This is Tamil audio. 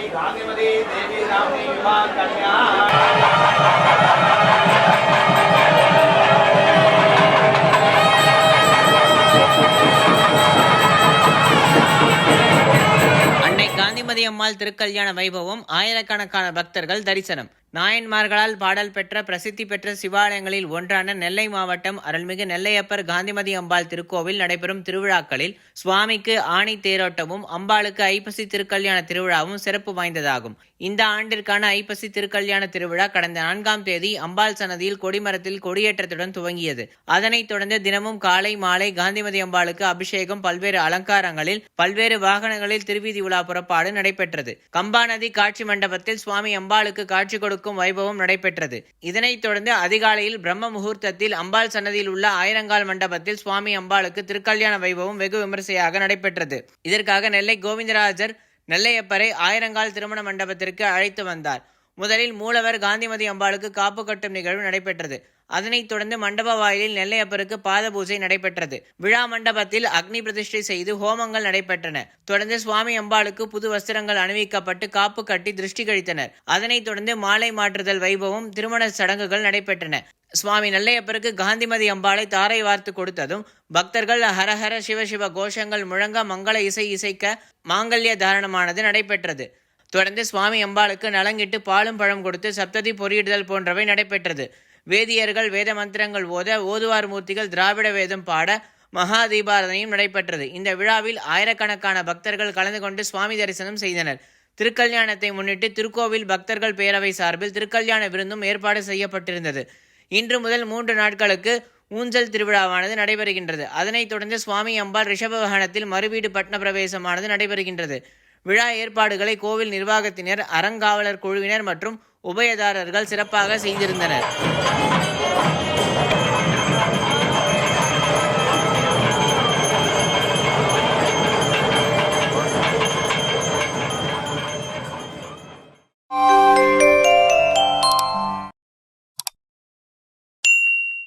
ஸ்ரீ அன்னை காந்திமதி அம்மாள் திருக்கல்யாண வைபவம் ஆயிரக்கணக்கான பக்தர்கள் தரிசனம். நாயன்மார்களால் பாடல் பெற்ற பிரசித்தி பெற்ற சிவாலயங்களில் ஒன்றான நெல்லை மாவட்டம் அருள்மிகு நெல்லையப்பர் காந்திமதி அம்பாள் திருக்கோவில் நடைபெறும் திருவிழாக்களில் சுவாமிக்கு ஆணி தேரோட்டமும் அம்பாளுக்கு ஐப்பசி திருக்கல்யாண திருவிழாவும் சிறப்பு வாய்ந்ததாகும். இந்த ஆண்டிற்கான ஐப்பசி திருக்கல்யாண திருவிழா கடந்த நான்காம் தேதி அம்பாள் சன்னதியில் கொடிமரத்தில் கொடியேற்றத்துடன் துவங்கியது. அதனைத் தொடர்ந்து தினமும் காலை மாலை காந்திமதி அம்பாளுக்கு அபிஷேகம் பல்வேறு அலங்காரங்களில் பல்வேறு வாகனங்களில் திருவீதி உலா புறப்பாடு நடைபெற்றது. கம்பா நதி காட்சி மண்டபத்தில் சுவாமி அம்பாளுக்கு காட்சி கொடுக்கும் வைபவம் நடைபெற்றது. இதனைத் தொடர்ந்து அதிகாலையில் பிரம்ம முகூர்த்தத்தில் அம்பாள் சன்னதியில் உள்ள ஆயிரங்கால் மண்டபத்தில் சுவாமி அம்பாளுக்கு திருக்கல்யாண வைபவம் வெகு விமரிசையாக நடைபெற்றது. இதற்காக நெல்லை கோவிந்தராஜர் நெல்லையப்பரை ஆயிரங்கால் திருமண மண்டபத்திற்கு அழைத்து வந்தார். முதலில் மூலவர் காந்திமதி அம்பாளுக்கு காப்பு கட்டும் நிகழ்வு நடைபெற்றது. அதனைத் தொடர்ந்து மண்டப வாயிலில் நெல்லையப்பருக்கு பாத பூஜை நடைபெற்றது. விழா மண்டபத்தில் அக்னி பிரதிஷ்டை செய்து ஹோமங்கள் நடைபெற்றன. தொடர்ந்து சுவாமி அம்பாளுக்கு புது வஸ்திரங்கள் அணிவிக்கப்பட்டு காப்பு கட்டி திருஷ்டி கழித்தனர். அதனைத் தொடர்ந்து மாலை மாற்றுதல் வைபவம் திருமண சடங்குகள் நடைபெற்றன. சுவாமி நெல்லையப்பருக்கு காந்திமதி அம்பாளை தாரை வார்த்து கொடுத்ததும் பக்தர்கள் ஹரஹர சிவசிவ கோஷங்கள் முழங்க மங்கள இசை இசைக்க மாங்கல்ய தாரணமானது நடைபெற்றது. தொடர்ந்து சுவாமி அம்பாளுக்கு நலங்கிட்டு பாலும் பழம் கொடுத்து சப்ததி பொறியிடுதல் போன்றவை நடைபெற்றது. வேதியர்கள் வேத மந்திரங்கள் ஓத ஓதுவார் மூர்த்திகள் திராவிட வேதம் பாட மகா தீபாரதனையும் நடைபெற்றது. இந்த விழாவில் ஆயிரக்கணக்கான பக்தர்கள் கலந்து கொண்டு சுவாமி தரிசனம் செய்தனர். திருக்கல்யாணத்தை முன்னிட்டு திருக்கோவில் பக்தர்கள் பேரவை சார்பில் திருக்கல்யாண விருந்தும் ஏற்பாடு செய்யப்பட்டிருந்தது. இன்று முதல் மூன்று நாட்களுக்கு ஊஞ்சல் திருவிழாவானது நடைபெறுகின்றது. அதனைத் தொடர்ந்து சுவாமி அம்பாள் ரிஷப வாகனத்தில் மறுவீடு பட்ன பிரவேசமானது நடைபெறுகின்றது. விழா ஏற்பாடுகளை கோவில் நிர்வாகத்தினர் அறங்காவலர் குழுவினர் மற்றும் உபயதாரர்கள் சிறப்பாக செய்திருந்தனர்.